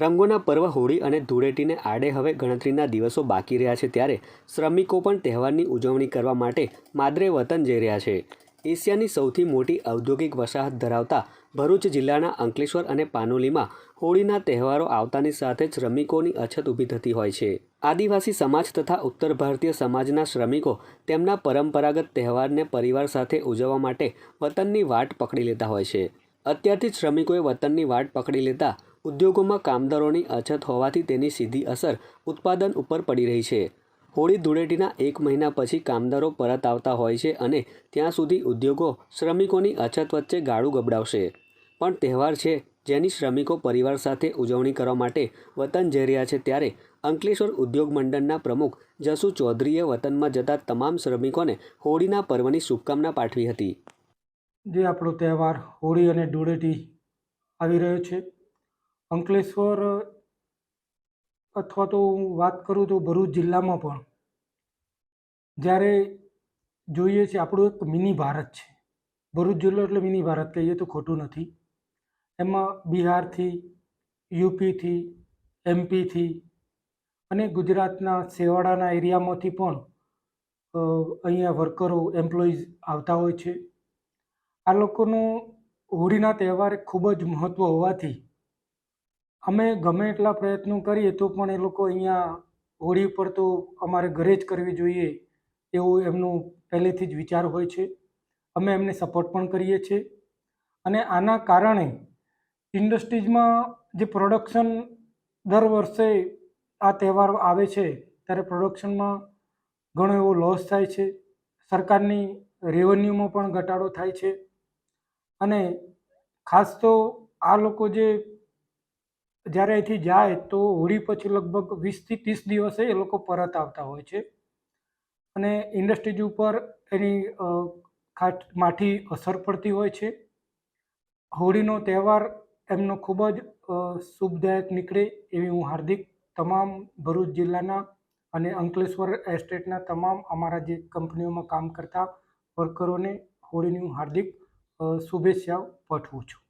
રંગોના પર્વ હોળી અને ધૂળેટીને આડે હવે ગણતરીના દિવસો બાકી રહ્યા છે ત્યારે શ્રમિકો પણ તહેવારની ઉજવણી કરવા માટે માદરે વતન જઈ રહ્યા છે. એશિયાની સૌથી મોટી ઔદ્યોગિક વસાહત ધરાવતા ભરૂચ જિલ્લાના અંકલેશ્વર અને પાનોલીમાં હોળીના તહેવારો આવતાની સાથે જ શ્રમિકોની અછત ઊભી થતી હોય છે. આદિવાસી સમાજ તથા ઉત્તર ભારતીય સમાજના શ્રમિકો તેમના પરંપરાગત તહેવારને પરિવાર સાથે ઉજવવા માટે વતનની વાટ પકડી લેતા હોય છે. અત્યારથી જ શ્રમિકોએ વતનની વાટ પકડી લેતા ઉદ્યોગોમાં કામદારોની અછત હોવાથી તેની સીધી અસર ઉત્પાદન ઉપર પડી રહી છે. હોળી ધૂળેટીના એક મહિના પછી કામદારો પરત આવતા હોય છે અને ત્યાં સુધી ઉદ્યોગો શ્રમિકોની અછત વચ્ચે ગાળું ગબડાવશે. પણ તહેવાર છે જેની શ્રમિકો પરિવાર સાથે ઉજવણી કરવા માટે વતન જઈ રહ્યા છે ત્યારે અંકલેશ્વર ઉદ્યોગ મંડળના પ્રમુખ જસુ ચૌધરીએ વતનમાં જતા તમામ શ્રમિકોને હોળીના પર્વની શુભકામના પાઠવી હતી. જે આપણો તહેવાર હોળી અને ધૂળેટી આવી રહ્યો છે અંકલેશ્વર, અથવા તો હું વાત કરું તો ભરૂચ જિલ્લામાં પણ જ્યારે જોઈએ છે આપણું એક મિની ભારત છે. ભરૂચ જિલ્લો એટલે મિની ભારત કહીએ તો ખોટું નથી. એમાં બિહારથી, યુપીથી, એમપીથી અને ગુજરાતના સેવાડાના એરિયામાંથી પણ અહીંયા વર્કરો એમ્પ્લોઈઝ આવતા હોય છે. આ લોકોનું હોળીના તહેવારે ખૂબ જ મહત્ત્વ હોવાથી અમે ગમે એટલા પ્રયત્નો કરીએ તો પણ એ લોકો અહીંયા હોળી ઉપર તો અમારે ઘરે જ કરવી જોઈએ એવું એમનું પહેલેથી જ વિચાર હોય છે. અમે એમને સપોર્ટ પણ કરીએ છીએ. અને આના કારણે ઇન્ડસ્ટ્રીઝમાં જે પ્રોડક્શન દર વર્ષે આ તહેવાર આવે છે ત્યારે પ્રોડક્શનમાં ઘણો એવો લોસ થાય છે. સરકારની રેવન્યુમાં પણ ઘટાડો થાય છે. અને ખાસ તો આ લોકો જે જ્યારે અહીંથી જાય તો હોળી પછી લગભગ વીસથી ત્રીસ દિવસે એ લોકો પરત આવતા હોય છે. અને ઇન્ડસ્ટ્રીઝ ઉપર એની ખાસ માઠી અસર પડતી હોય છે. હોળીનો તહેવાર એમનો ખૂબ જ શુભદાયક નીકળે એવી હું હાર્દિક તમામ ભરૂચ જિલ્લાના અને અંકલેશ્વર એસ્ટેટના તમામ અમારા જે કંપનીઓમાં કામ કરતા વર્કરોને હોળીની હું હાર્દિક શુભેચ્છાઓ પાઠવું છું.